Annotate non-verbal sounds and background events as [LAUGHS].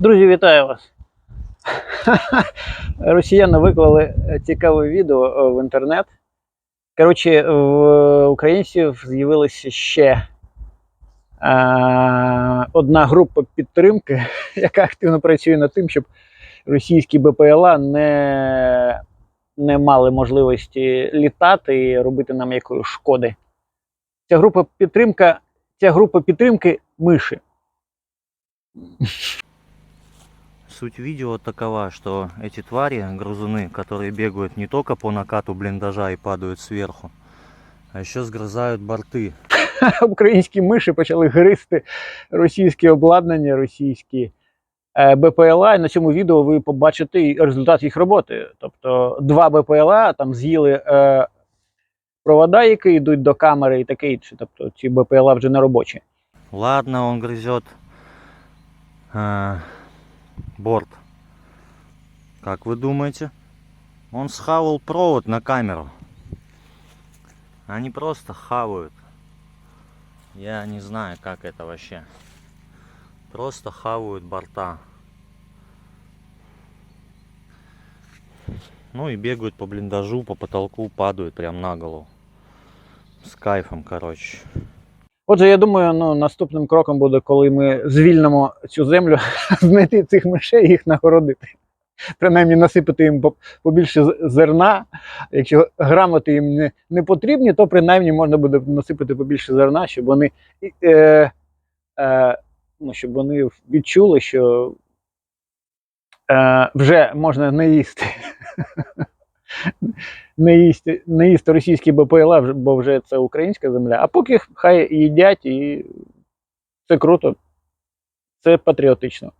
Друзі, вітаю вас. [LAUGHS] Росіяни виклали цікаве відео е, в інтернет. Коротше, в українців з'явилася ще е, одна група підтримки, [LAUGHS] яка активно працює над тим, щоб російські БПЛА не, не мали можливості літати і робити нам якоїсь шкоди. Ця група підтримка, ця група підтримки миші Суть видео такова, что эти твари, грызуны, которые бегают не только по накату блиндажа и падают сверху, а еще сгрызают борты. [LAUGHS] українські миші почали гризти російське обладнання, російські е, БПЛА. І на цьому відео ви побачите і результат їх роботи. Тобто два БПЛА там з'їли е, провода, які йдуть до камери, і таке інше. Тобто ці БПЛА вже не робочі. Ладно, он грызет э, Борт. Как вы думаете? Он схавал провод на камеру. Они просто хавают. Я не знаю, как это вообще. Просто хавают борта. Ну и бегают по блиндажу, по потолку, падают прям на голову. С кайфом, короче. Отже, я думаю, ну, наступним кроком буде, коли ми звільнимо цю землю, [LAUGHS] знайти цих мишей і їх нагородити. Принаймні насипати їм побільше зерна. Якщо грамоти їм не, не потрібні, то принаймні можна буде насипати побільше зерна, щоб вони, е, е, ну, щоб вони відчули, що е, вже можна не їсти. [LAUGHS] Не їсти, не їсти російські БПЛА, бо вже це українська земля. А поки хай їдять, і це круто, це патріотично.